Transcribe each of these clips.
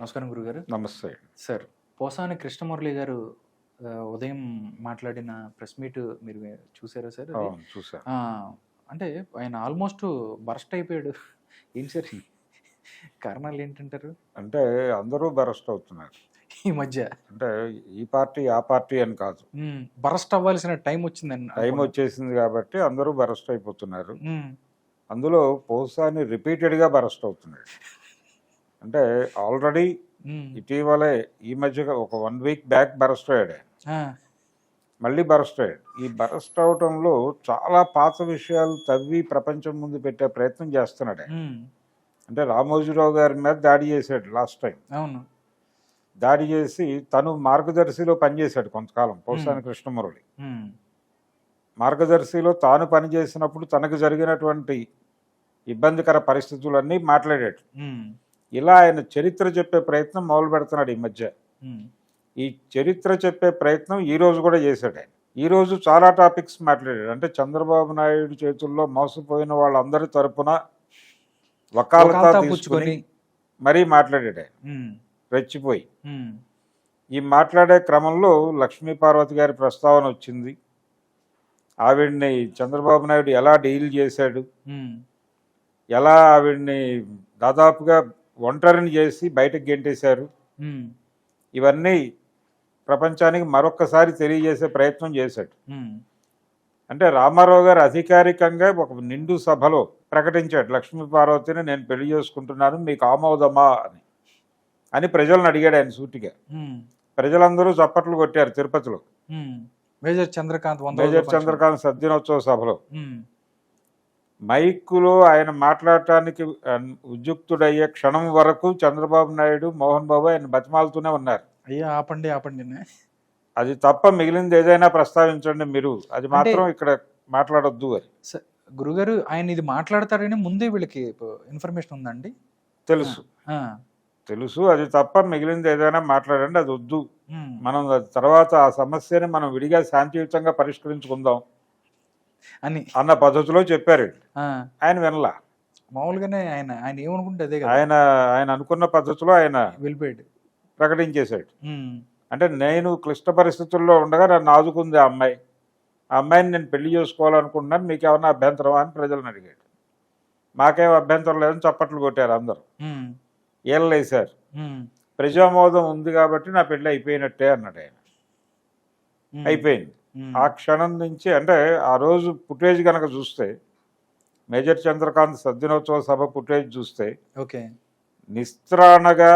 నమస్కారం గురుగారు. నమస్తే. సార్ పోసాని కృష్ణమురళి గారు ఉదయం మాట్లాడిన ప్రెస్ మీట్ మీరు చూసారా సార్ చూసా. అంటే ఆయన ఆల్మోస్ట్ బరస్ట్ అయిపోయాడు. ఏం సార్? కారణాలు ఏంటంటారు? అంటే అందరూ బరస్ట్ అవుతున్నారు. ఈ మధ్య? అంటే ఈ పార్టీ ఆ పార్టీ అని కాదు. బరస్ట్ అవ్వాల్సిన టైం వచ్చిందని టైం వచ్చేసింది కాబట్టి అందరూ బరస్ట్ అయిపోతున్నారు. అందులో పోసాని రిపీటెడ్గా బరస్ట్ అవుతున్నాడు. అంటే ఆల్రెడీ ఇటీవలే ఈ మధ్యగా ఒక వన్ వీక్ బ్యాక్ బరస్ట్ అయ్యాడు. మళ్ళీ బరస్ట్ అయ్యాడు. ఈ బరస్ట్ అవటంలో చాలా పాత విషయాలు తవ్వి ప్రపంచం ముందు పెట్టే ప్రయత్నం చేస్తున్నాడు. అంటే రామోజీరావు గారి మీద దాడి చేశాడు లాస్ట్ టైం అవును. దాడి చేసి తను మార్గదర్శిలో పనిచేశాడు కొంతకాలం పోసాని కృష్ణమురళి. మార్గదర్శిలో తాను పనిచేసినప్పుడు తనకు జరిగినటువంటి ఇబ్బందికర పరిస్థితులన్నీ మాట్లాడాడు. ఇలా ఆయన చరిత్ర చెప్పే ప్రయత్నం మొదలు పెడుతున్నాడు ఈ మధ్య. ఈ చరిత్ర చెప్పే ప్రయత్నం ఈ రోజు కూడా చేశాడు ఆయన. ఈ రోజు చాలా టాపిక్స్ మాట్లాడాడు. అంటే చంద్రబాబు నాయుడు చేతుల్లో మోసపోయిన వాళ్ళందరి తరపున వకాలతా తీసుకుని మరీ మాట్లాడాడు ఆయన. రెచ్చిపోయి. ఈ మాట్లాడే క్రమంలో లక్ష్మీ పార్వతి గారి ప్రస్తావన వచ్చింది. ఆవిడ్ని చంద్రబాబు నాయుడు ఎలా డీల్ చేశాడు? ఎలా ఆవిడ్ని దాదాపుగా ఒంటరిని చేసి బయటకు గెంటేశారు. ఇవన్నీ ప్రపంచానికి మరొక్కసారి తెలియజేసే ప్రయత్నం చేశాడు. అంటే రామారావు గారు అధికారికంగా ఒక నిండు సభలో ప్రకటించాడు లక్ష్మీ పార్వతిని నేను పెళ్ళి చేసుకుంటున్నాను మీకు ఆమోదమా అని. అని ప్రజలను అడిగాడు ఆయన సూటిగా. ప్రజలందరూ చప్పట్లు కొట్టారు తిరుపతిలో. Major Chandrakant major. చంద్రకాంత్ సద్దినోత్సవ సభలో. మైకులో ఆయన మాట్లాడటానికి ఉద్యుక్తుడయ్యే క్షణం వరకు చంద్రబాబు నాయుడు మోహన్ బాబు ఆయన బతిమాలుతూనే ఉన్నారు. అయ్యా ఆపండి ఆపండి. అది తప్ప మిగిలింది ఏదైనా ప్రస్తావించండి మీరు. అది మాత్రం ఇక్కడ మాట్లాడొద్దు అని. గురుగారు ఆయన ఇది మాట్లాడతారని ముందే వీళ్ళకి ఇన్ఫర్మేషన్ ఉందండి? తెలుసు. తెలుసు అది తప్ప మిగిలింది ఏదైనా మాట్లాడండి అది వద్దు. మనం తర్వాత ఆ సమస్యని మనం విడిగా శాంతియుతంగా పరిష్కరించుకుందాం. అని. అన్న పద్ధతిలో చెప్పారు ఆయన వినలా. మామూలుగానే ఆయన ఆయన ఏమనుకుంటే అదే కదా. ఆయన ఆయన అనుకున్న పద్ధతిలో ఆయన వెళ్ళిపోయాడు. ప్రకటించేశాడు. అంటే నేను క్లిష్ట పరిస్థితుల్లో ఉండగా నన్ను ఆదుకుంది ఆ అమ్మాయి. ఆ అమ్మాయిని నేను పెళ్ళి చేసుకోవాలనుకుంటున్నాను మీకు ఏమన్నా అభ్యంతరమా అని ప్రజలను అడిగాడు. మాకేం అభ్యంతరం లేదని చప్పట్లు కొట్టారు అందరూ. ఉమ్, ఏళ్ళు వేశారు ఉమ్, ప్రజామోదం ఉంది కాబట్టి నా పెళ్ళి అయిపోయినట్టే అన్నాడు ఆయన. అయిపోయింది. ఆ క్షణం నుంచి అంటే ఆ రోజు ఫుటేజ్ కనుక చూస్తే మేజర్ చంద్రకాంత్ సద్దినోత్సవ సభ ఫుటేజ్ చూస్తే ఓకే. నిస్త్రాణగా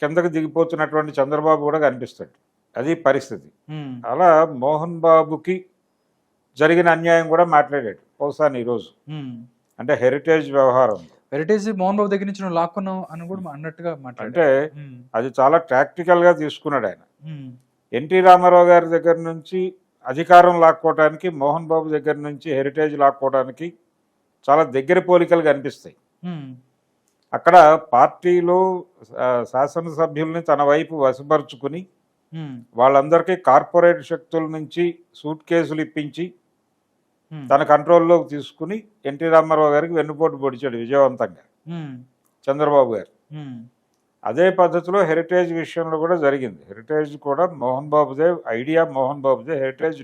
కిందకు దిగిపోతున్నటువంటి చంద్రబాబు కూడా కనిపిస్తాడు. అది పరిస్థితి. అలా మోహన్ బాబుకి జరిగిన అన్యాయం కూడా మాట్లాడాడు. పోసాని ఈరోజు. అంటే హెరిటేజ్ వ్యవహారం. వెరైటీస్ మోహన్ బాబు దగ్గర నుంచి లాక్కున్నావు అని కూడా అన్నట్టుగా అంటే అది చాలా ప్రాక్టికల్గా తీసుకున్నాడు ఆయన. ఎన్టీ రామారావు గారి దగ్గర నుంచి అధికారం లాక్కోవడానికి మోహన్ బాబు దగ్గర నుంచి హెరిటేజ్ లాక్కోవడానికి చాలా దగ్గర పోలికలు కనిపిస్తాయి. అక్కడ పార్టీలో శాసనసభ్యుల్ని తన వైపు వశపరుచుకుని వాళ్ళందరికీ కార్పొరేట్ శక్తుల నుంచి సూట్ కేసులు ఇప్పించి తన కంట్రోల్లోకి తీసుకుని ఎన్టీ రామారావు గారికి వెన్నుపోటు పొడిచాడు విజయవంతంగా. చంద్రబాబు గారు. అదే పద్ధతిలో హెరిటేజ్ విషయంలో కూడా జరిగింది. హెరిటేజ్ కూడా మోహన్ బాబుదే ఐడియా మోహన్ బాబుదే హెరిటేజ్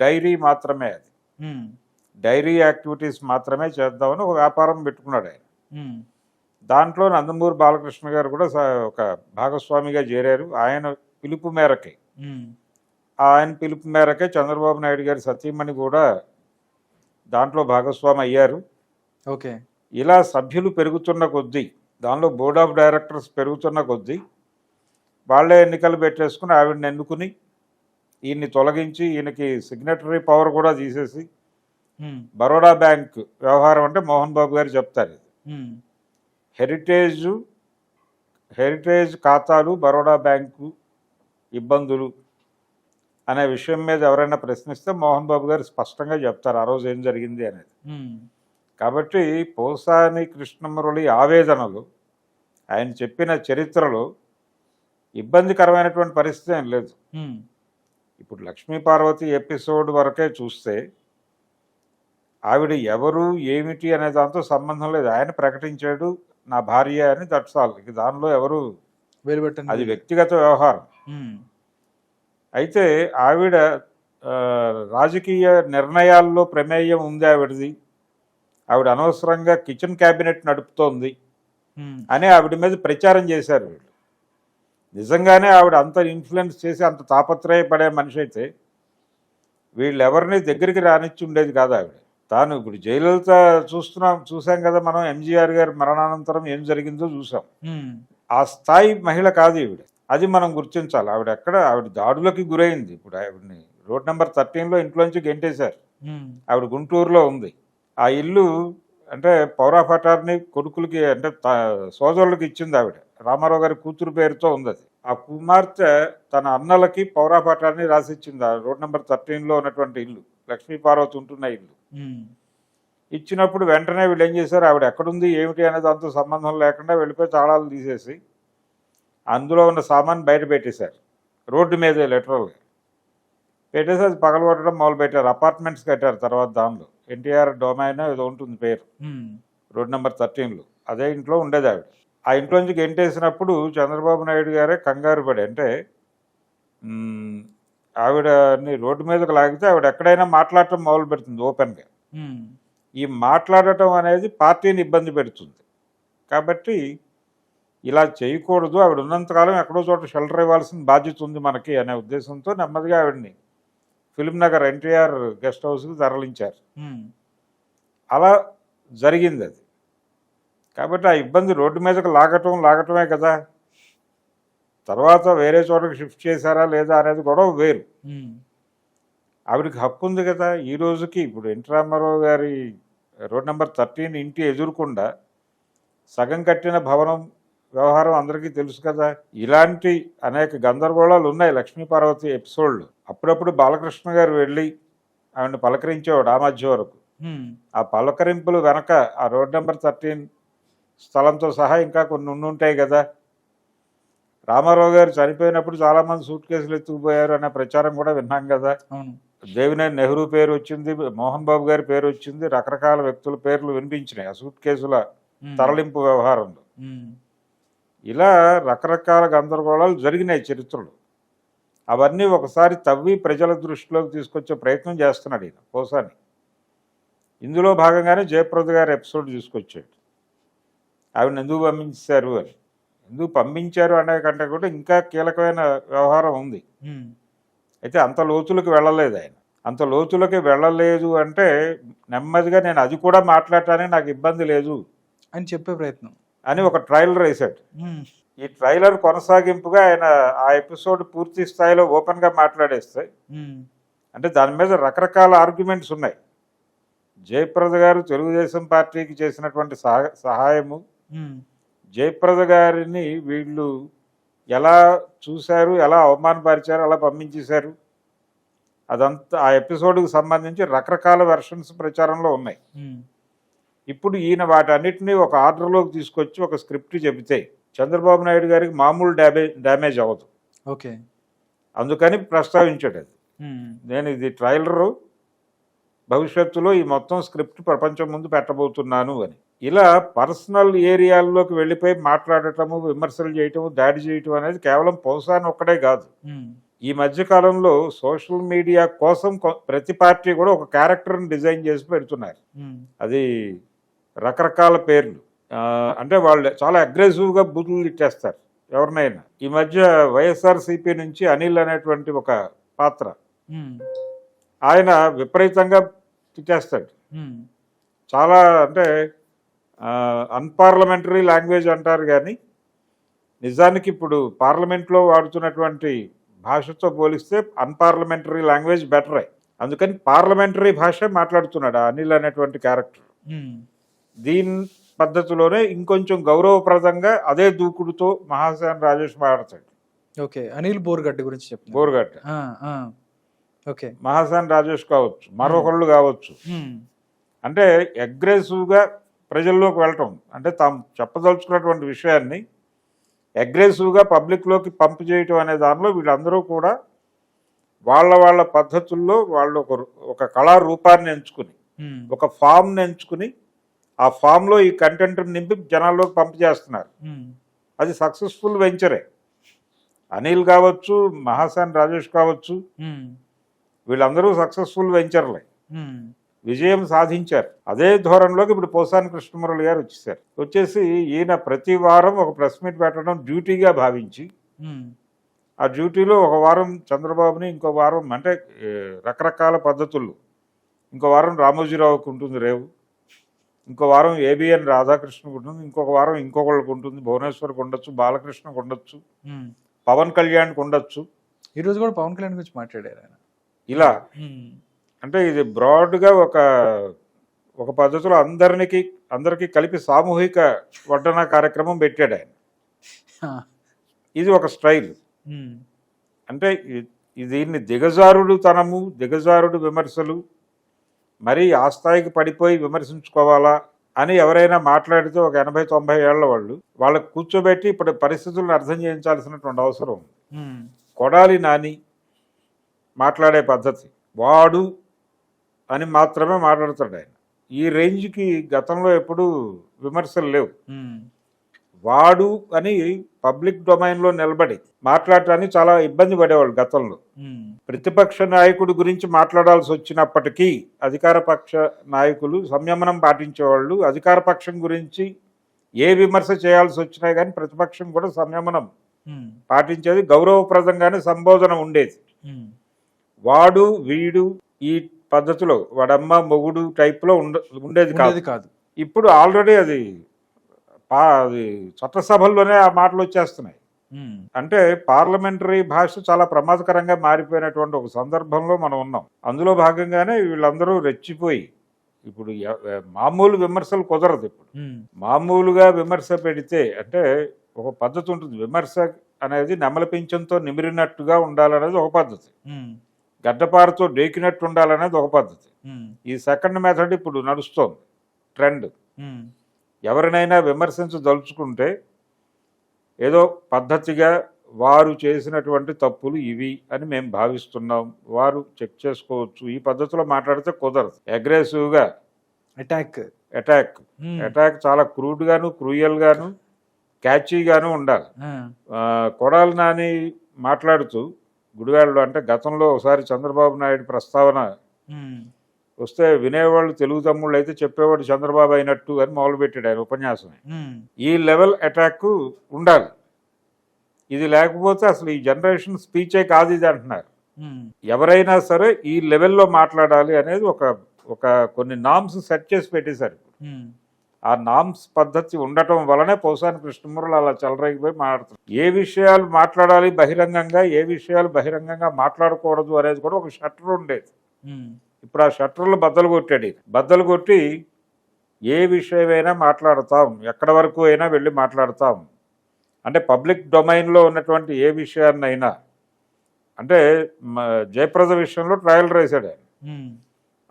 డైరీ మాత్రమే అది. డైరీ యాక్టివిటీస్ మాత్రమే చేద్దామని ఒక వ్యాపారం పెట్టుకున్నాడు ఆయన. ఉమ్, దాంట్లో నందమూరి బాలకృష్ణ గారు కూడా ఒక భాగస్వామిగా చేరారు. ఆయన పిలుపు మేరకే. ఉమ్, ఆయన పిలుపు మేరకే చంద్రబాబు నాయుడు గారి సతీమణి కూడా దాంట్లో భాగస్వామి అయ్యారు. ఓకే ఇలా సభ్యులు పెరుగుతున్న కొద్దీ దానిలో బోర్డ్ ఆఫ్ డైరెక్టర్స్ పెరుగుతున్న కొద్దీ వాళ్ళే ఎన్నికలు పెట్టేసుకుని ఆవిడని ఎన్నుకుని ఈయన్ని తొలగించి ఈయనకి సిగ్నటరీ పవర్ కూడా తీసేసి బరోడా బ్యాంక్ వ్యవహారం అంటే మోహన్ బాబు గారు చెప్తారు ఇది. హెరిటేజ్ హెరిటేజ్ ఖాతాలు బరోడా బ్యాంకు ఇబ్బందులు అనే విషయం మీద ఎవరైనా ప్రశ్నిస్తే మోహన్ బాబు గారు స్పష్టంగా చెప్తారు ఆ రోజు ఏం జరిగింది అనేది. కాబట్టి పోసాని కృష్ణమురళి ఆవేదనలు ఆయన చెప్పిన చరిత్రలో ఇబ్బందికరమైనటువంటి పరిస్థితి ఏం లేదు. ఇప్పుడు లక్ష్మీ పార్వతి ఎపిసోడ్ వరకే చూస్తే ఆవిడ ఎవరు ఏమిటి అనే దాంతో సంబంధం లేదు. ఆయన ప్రకటించాడు నా భార్య అని దట్సాల్ ఇక దానిలో ఎవరు? అది వ్యక్తిగత వ్యవహారం. అయితే ఆవిడ రాజకీయ నిర్ణయాల్లో ప్రమేయం ఉంది ఆవిడది. ఆవిడ అనవసరంగా కిచెన్ క్యాబినెట్ నడుపుతోంది అని ఆవిడ మీద ప్రచారం చేశారు వీళ్ళు. నిజంగానే ఆవిడ అంత ఇన్ఫ్లుయెన్స్ చేసి అంత తాపత్రయపడే మనిషి అయితే వీళ్ళు ఎవరిని దగ్గరికి రానిచ్చి ఉండేది కాదు ఆవిడ. తాను ఇప్పుడు జయలలిత చూస్తున్నాం చూసాం కదా మనం ఎంజీఆర్ గారి మరణానంతరం ఏం జరిగిందో చూసాం ఆ స్థాయి మహిళ కాదు ఈవిడ. అది మనం గుర్తించాలి. ఆవిడ ఎక్కడ ఆవిడ దాడులకి గురైంది. ఇప్పుడు ఆవిడని రోడ్ నెంబర్ థర్టీన్లో ఇంట్లోంచి గెంటేశారు. ఆవిడ గుంటూరులో ఉంది. ఆ ఇల్లు అంటే పౌరా పటార్ని కొడుకులకి అంటే సోదరులకి ఇచ్చింది ఆవిడ. రామారావు గారి కూతురు పేరుతో ఉంది అది ఆ కుమార్తె తన అన్నలకి పౌరా పటార్ని రాసిచ్చింది. ఆ రోడ్ నెంబర్ థర్టీన్లో ఉన్నటువంటి ఇల్లు. లక్ష్మీ పార్వతి ఉంటున్న ఇల్లు. ఇచ్చినప్పుడు వెంటనే వీళ్ళు ఏం చేశారు? ఆవిడ ఎక్కడుంది? ఏమిటి అనే దాంతో సంబంధం లేకుండా వెళ్ళిపోయి తాళాలు తీసేసి అందులో ఉన్న సామాన్ బయట పెట్టేశారు. రోడ్డు మీదే లిటరల్గా పెట్టేసి అది పగలగొట్టడం మొదలు పెట్టారు అపార్ట్మెంట్స్ కట్టారు తర్వాత దానిలో. ఎన్టీఆర్ డొమైన్ ఏదో ఉంటుంది పేరు. రోడ్ నెంబర్ థర్టీన్లో. అదే ఇంట్లో ఉండేది ఆవిడ. ఆ ఇంట్లోంచి గెంటేసినప్పుడు చంద్రబాబు నాయుడు గారే కంగారు పడి అంటే ఆవిడని రోడ్డు మీదకి లాగితే ఆవిడ ఎక్కడైనా మాట్లాడటం మొదలు పెడుతుంది ఓపెన్గా. ఈ మాట్లాడటం అనేది పార్టీని ఇబ్బంది పెడుతుంది. కాబట్టి ఇలా చేయకూడదు. ఆవిడ ఉన్నంతకాలం ఎక్కడో చోట షెల్టర్ ఇవ్వాల్సిన బాధ్యత ఉంది మనకి అనే ఉద్దేశంతో నెమ్మదిగా ఆవిడని ఫిల్మ్ నగర్ ఎన్టీఆర్ గెస్ట్ హౌస్కి తరలించారు. అలా జరిగింది అది. కాబట్టి ఆ ఇబ్బంది రోడ్డు మీదకి లాగటం లాగటమే కదా. తర్వాత వేరే చోటకి షిఫ్ట్ చేశారా లేదా అనేది గొడవ వేరు. ఆవిడకి హక్కు ఉంది కదా. ఈ రోజుకి ఇప్పుడు ఎన్టీ రామారావు గారి రోడ్ నెంబర్ థర్టీన్ ఇంటి ఎదురుకుండా సగం కట్టిన భవనం వ్యవహారం అందరికీ తెలుసు కదా. ఇలాంటి అనేక గందరగోళాలు ఉన్నాయి లక్ష్మీ పార్వతి ఎపిసోడ్లు అప్పుడప్పుడు బాలకృష్ణ గారు వెళ్ళి ఆవిడని పలకరించేవాడు ఆ మధ్య వరకు. ఆ పలకరింపులు వెనక ఆ రోడ్ నెంబర్ థర్టీన్ స్థలంతో సహా ఇంకా కొన్ని ఉండుంటాయి కదా. రామారావు గారు చనిపోయినప్పుడు చాలామంది సూట్ కేసులు ఎత్తుకుపోయారు అనే ప్రచారం కూడా విన్నాం కదా. దేవినేని నెహ్రూ పేరు వచ్చింది మోహన్ బాబు గారి పేరు వచ్చింది రకరకాల వ్యక్తుల పేర్లు వినిపించినాయి ఆ సూట్ కేసుల తరలింపు వ్యవహారంలో. ఇలా రకరకాల గందరగోళాలు జరిగినాయి చరిత్రలో. అవన్నీ ఒకసారి తవ్వి ప్రజల దృష్టిలోకి తీసుకొచ్చే ప్రయత్నం చేస్తున్నాడు ఈయన పోసాని ఇందులో భాగంగానే జయప్రద గారి ఎపిసోడ్ తీసుకొచ్చాడు. ఆవిడ ఎందుకు పంపించారు అని. ఎందుకు పంపించారు అనే కంటే కూడా ఇంకా కీలకమైన వ్యవహారం ఉంది. అయితే అంత లోతులకు వెళ్ళలేదు ఆయన. అంత లోతులకి వెళ్ళలేదు అంటే నెమ్మదిగా నేను అది కూడా మాట్లాడటానికి నాకు ఇబ్బంది లేదు అని చెప్పే ప్రయత్నం. అని ఒక ట్రైలర్ వేశాడు ఈ ట్రైలర్ కొనసాగింపుగా ఆయన ఆ ఎపిసోడ్ పూర్తి స్థాయిలో ఓపెన్గా మాట్లాడేస్తే ఉమ్, అంటే దాని మీద రకరకాల ఆర్గ్యుమెంట్స్ ఉన్నాయి. జయప్రద గారు తెలుగుదేశం పార్టీకి చేసినటువంటి సహ- సహాయము జయప్రద గారిని వీళ్ళు ఎలా చూశారు ఎలా అవమానపరిచారు ఎలా పంపించేశారు అదంతా ఆ ఎపిసోడ్కి సంబంధించి రకరకాల వెర్షన్స్ ప్రచారంలో ఉన్నాయి. ఇప్పుడు ఈయన వాటన్నిటిని ఒక ఆర్డర్లోకి తీసుకొచ్చి ఒక స్క్రిప్ట్ చెబితే చంద్రబాబు నాయుడు గారికి మామూలు డ్యామేజ్ డ్యామేజ్ అవ్వదు. ఓకే. అందుకని ప్రస్తావించాడు అది. నేను ఇది ట్రైలరు భవిష్యత్తులో ఈ మొత్తం స్క్రిప్ట్ ప్రపంచం ముందు పెట్టబోతున్నాను అని. ఇలా పర్సనల్ ఏరియాల్లోకి వెళ్ళిపోయి మాట్లాడటము విమర్శలు చేయటము దాడి చేయటం అనేది కేవలం పౌసాన్ ఒక్కడే కాదు. ఈ మధ్య కాలంలో సోషల్ మీడియా కోసం ప్రతి పార్టీ కూడా ఒక క్యారెక్టర్ని డిజైన్ చేసి పెడుతున్నారు. అది రకరకాల పేర్లు. అంటే వాళ్ళు చాలా అగ్రెసివ్గా బూతులు తిట్టేస్తారు ఎవరినైనా. ఈ మధ్య వైఎస్ఆర్సీపీ నుంచి అనిల్ అనేటువంటి ఒక పాత్ర. ఆయన విపరీతంగా తిట్టేస్తాడు. చాలా అంటే అన్పార్లమెంటరీ లాంగ్వేజ్ అంటారు కానీ నిజానికి ఇప్పుడు పార్లమెంట్లో వాడుతున్నటువంటి భాషతో పోలిస్తే అన్పార్లమెంటరీ లాంగ్వేజ్ బెటరే. అందుకని పార్లమెంటరీ భాష మాట్లాడుతున్నాడు అనిల్ అనేటువంటి క్యారెక్టర్. దీని పద్ధతిలోనే ఇంకొంచెం గౌరవప్రదంగా అదే దూకుడుతో మహాసేన్ రాజేష్ మాట్లాడతాడు. ఓకే అనిల్ బోర్గడ్డి గురించి ఆ, ఆ, ఓకే. మహాసేన్ రాజేష్ కావచ్చు మరొకళ్ళు కావచ్చు. అంటే అగ్రెసివ్గా ప్రజల్లోకి వెళ్ళటం అంటే తాము చెప్పదలుచుకున్నటువంటి విషయాన్ని అగ్రెసివ్గా పబ్లిక్లోకి పంపు చేయటం అనే దానిలో వీళ్ళందరూ కూడా వాళ్ళ వాళ్ళ పద్ధతుల్లో వాళ్ళు ఒక ఒక కళారూపాన్ని ఎంచుకుని ఒక ఫామ్ని ఎంచుకుని ఆ ఫామ్లో ఈ కంటెంట్ నింపి జనాల్లోకి పంపు చేస్తున్నారు అది సక్సెస్ఫుల్ వెంచరే. అనిల్ కావచ్చు మహాసాన్ రాజేష్ కావచ్చు వీళ్ళందరూ సక్సెస్ఫుల్ వెంచర్లే. విజయం సాధించారు. అదే ధోరణిలోకి ఇప్పుడు పోసాని కృష్ణమురళి గారు వచ్చేసారు. వచ్చేసి ఈయన ప్రతి వారం ఒక ప్రెస్ మీట్ పెట్టడం డ్యూటీగా భావించి ఆ డ్యూటీలో ఒక వారం చంద్రబాబుని ఇంకో వారం అంటే రకరకాల పద్ధతుల్లో ఇంకో వారం రామోజీరావుకు ఉంటుంది రేవు. ఇంకో వారం ఏబిఎన్ రాధాకృష్ణకు ఉంటుంది ఇంకొక వారం ఇంకొకళ్ళకు ఉంటుంది భువనేశ్వర్కి ఉండొచ్చు బాలకృష్ణకు ఉండొచ్చు. పవన్ కళ్యాణ్కి ఉండొచ్చు ఈ రోజు కూడా పవన్ కళ్యాణ్ గురించి మాట్లాడారు ఆయన. ఇలా. అంటే ఇది బ్రాడ్గా ఒక ఒక పద్ధతిలో అందరికి అందరికీ కలిపి సామూహిక వడ్డన కార్యక్రమం పెట్టాడు ఆయన. ఇది ఒక స్టైల్. అంటే దీన్ని దిగజారుడు తనము దిగజారుడు విమర్శలు మరీ ఆ స్థాయికి పడిపోయి విమర్శించుకోవాలా అని ఎవరైనా మాట్లాడితే ఒక ఎనభై తొంభై ఏళ్ళ వాళ్ళు వాళ్ళకు కూర్చోబెట్టి ఇప్పుడు పరిస్థితులను అర్థం చేయించాల్సినటువంటి అవసరం కొడాలి నాని మాట్లాడే పద్ధతి. వాడు అని మాత్రమే మాట్లాడతాడు ఆయన. ఈ రేంజ్కి గతంలో ఎప్పుడూ విమర్శలు లేవు. వాడు అని పబ్లిక్ డొమైన్లో నిలబడి మాట్లాడటానికి చాలా ఇబ్బంది పడేవాళ్ళు గతంలో. ప్రతిపక్ష నాయకుడి గురించి మాట్లాడాల్సి వచ్చినప్పటికీ అధికార పక్ష నాయకులు సంయమనం పాటించేవాళ్ళు అధికార పక్షం గురించి ఏ విమర్శ చేయాల్సి వచ్చినా కానీ ప్రతిపక్షం కూడా సంయమనం పాటించేది గౌరవప్రదంగానే సంబోధన ఉండేది. వాడు వీడు ఈ పద్ధతిలో వాడమ్మ మొగుడు టైప్లో ఉండ ఉండేది కాదు. కాదు. ఇప్పుడు ఆల్రెడీ అది అది చట్టసభల్లోనే ఆ మాటలు వచ్చేస్తున్నాయి. అంటే పార్లమెంటరీ భాష చాలా ప్రమాదకరంగా మారిపోయినటువంటి ఒక సందర్భంలో మనం ఉన్నాం. అందులో భాగంగానే వీళ్ళందరూ రెచ్చిపోయి ఇప్పుడు మామూలు విమర్శలు కుదరదు ఇప్పుడు. మామూలుగా విమర్శ పెడితే అంటే ఒక పద్ధతి ఉంటుంది. విమర్శ అనేది నెమల పింఛంతో నిమిరినట్టుగా ఉండాలనేది ఒక పద్ధతి. గడ్డపారతో డేకినట్టు ఉండాలనేది ఒక పద్ధతి. ఈ సెకండ్ మెథడ్ ఇప్పుడు నడుస్తోంది. ట్రెండ్. ఎవరినైనా విమర్శించదలుచుకుంటే ఏదో పద్ధతిగా వారు చేసినటువంటి తప్పులు ఇవి అని మేము భావిస్తున్నాం. వారు చెక్ చేసుకోవచ్చు. ఈ పద్ధతిలో మాట్లాడితే కుదరదు. అగ్రెసివ్గా అటాక్ అటాక్ అటాక్ చాలా క్రూడ్గాను క్రూయల్గాను క్యాచీగాను ఉండాలి. కొడాలి నాని మాట్లాడుతూ గుడివాడలో అంటే గతంలో ఒకసారి చంద్రబాబు నాయుడు ప్రస్తావన ఉమ్, వస్తే వినేవాళ్ళు తెలుగు తమ్ముళ్ళు అయితే చెప్పేవాడు చంద్రబాబు అయినట్టు అని మొదలుపెట్టాడు ఆయన ఉపన్యాసమే. ఈ లెవెల్ అటాక్ ఉండాలి. ఇది లేకపోతే అసలు ఈ జనరేషన్ స్పీచే కాదు ఇది అంటున్నారు. ఎవరైనా సరే ఈ లెవెల్లో మాట్లాడాలి అనేది ఒక ఒక కొన్ని నామ్స్ సెట్ చేసి పెట్టేశారు ఆ నామ్స్ పద్ధతి ఉండటం వలనే పోసాని కృష్ణమురళి అలా చెలరేగిపోయి మాట్లాడుతున్నారు ఏ విషయాలు మాట్లాడాలి బహిరంగంగా ఏ విషయాలు బహిరంగంగా మాట్లాడకూడదు అనేది కూడా ఒక షట్టర్ ఉండేది. ఇప్పుడు ఆ షట్టర్లు బద్దలు కొట్టాడు. బద్దలు కొట్టి ఏ విషయమైనా మాట్లాడతాం. ఎక్కడ వరకు అయినా వెళ్ళి మాట్లాడతాం. అంటే పబ్లిక్ డొమైన్లో ఉన్నటువంటి ఏ విషయాన్నైనా. అంటే జయప్రద విషయంలో ట్రయల్ రాశాడు ఆయన.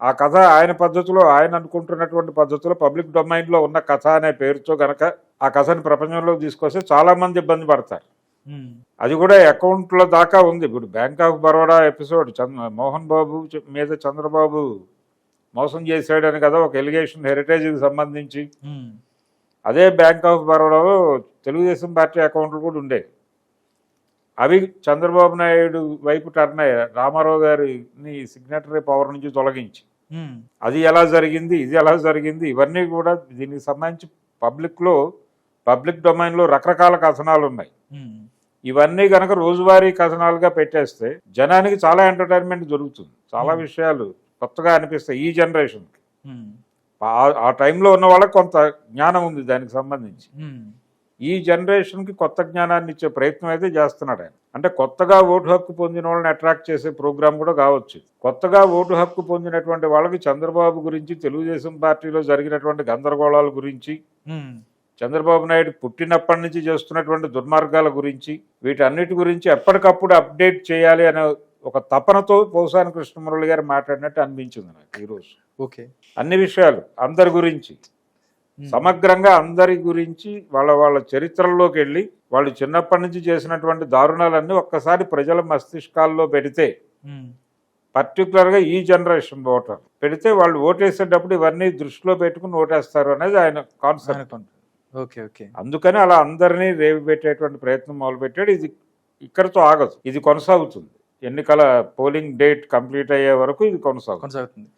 ఆ కథ ఆయన పద్ధతిలో ఆయన అనుకుంటున్నటువంటి పద్ధతిలో పబ్లిక్ డొమైన్లో ఉన్న కథ అనే పేరుతో గనక ఆ కథని ప్రపంచంలోకి తీసుకొస్తే చాలా మంది ఇబ్బంది పడతారు. అది కూడా అకౌంట్ల దాకా ఉంది. ఇప్పుడు bank of Baroda episode Chandra Mohan Babu మీద చంద్రబాబు మోసం చేశాడని కదా ఒక ఎలిగేషన్ హెరిటేజ్కి సంబంధించి. ఉమ్, అదే బ్యాంక్ ఆఫ్ బరోడాలో తెలుగుదేశం పార్టీ అకౌంట్లు కూడా ఉండేవి అవి చంద్రబాబు నాయుడు వైపు టర్న్ అయ్యాయి. రామారావు గారిని సిగ్నేటరీ పవర్ నుంచి తొలగించి. ఉమ్, అది ఎలా జరిగింది? ఇది ఎలా జరిగింది? ఇవన్నీ కూడా దీనికి సంబంధించి పబ్లిక్లో పబ్లిక్ డొమైన్లో రకరకాల కథనాలు ఉన్నాయి ఇవన్నీ కనుక రోజువారీ కథనాలుగా పెట్టేస్తే జనానికి చాలా ఎంటర్టైన్మెంట్ దొరుకుతుంది. చాలా. విషయాలు కొత్తగా అనిపిస్తాయి ఈ జనరేషన్కి. ఆ- టైంలో ఉన్న వాళ్ళకి కొంత జ్ఞానం ఉంది దానికి సంబంధించి. ఈ జనరేషన్కి కొత్త జ్ఞానాన్ని ఇచ్చే ప్రయత్నం అయితే చేస్తున్నాడు ఆయన. అంటే కొత్తగా ఓటు హక్కు పొందిన వాళ్ళని అట్రాక్ట్ చేసే ప్రోగ్రామ్ కూడా కావచ్చు. కొత్తగా ఓటు హక్కు పొందినటువంటి వాళ్ళకి చంద్రబాబు గురించి తెలుగుదేశం పార్టీలో జరిగినటువంటి గందరగోళాల గురించి చంద్రబాబు నాయుడు పుట్టినప్పటి నుంచి చేస్తున్నటువంటి దుర్మార్గాల గురించి వీటన్నిటి గురించి ఎప్పటికప్పుడు అప్డేట్ చేయాలి అనే ఒక తపనతో పోసాని కృష్ణమురళి గారు మాట్లాడినట్టు అనిపించింది నాకు ఈరోజు ఓకే. అన్ని విషయాలు అందరి గురించి. సమగ్రంగా అందరి గురించి వాళ్ళ వాళ్ళ చరిత్రల్లోకి వెళ్ళి వాళ్ళు చిన్నప్పటి నుంచి చేసినటువంటి దారుణాలన్నీ ఒక్కసారి ప్రజల మస్తిష్కాల్లో పెడితే పర్టికులర్గా ఈ జనరేషన్ ఓటర్ పెడితే వాళ్ళు ఓటేసేటప్పుడు ఇవన్నీ దృష్టిలో పెట్టుకుని ఓటేస్తారు అనేది ఆయన కాన్సెప్ట్. అనుకోండి ఓకే ఓకే. అందుకని అలా అందరినీ రేవి పెట్టేటువంటి ప్రయత్నం మొదలుపెట్టాడు. ఇది ఇక్కడితో ఆగదు. ఇది కొనసాగుతుంది. ఎన్నికల పోలింగ్ డేట్ కంప్లీట్ అయ్యే వరకు ఇది కొనసాగుతుంది. కొనసాగుతుంది.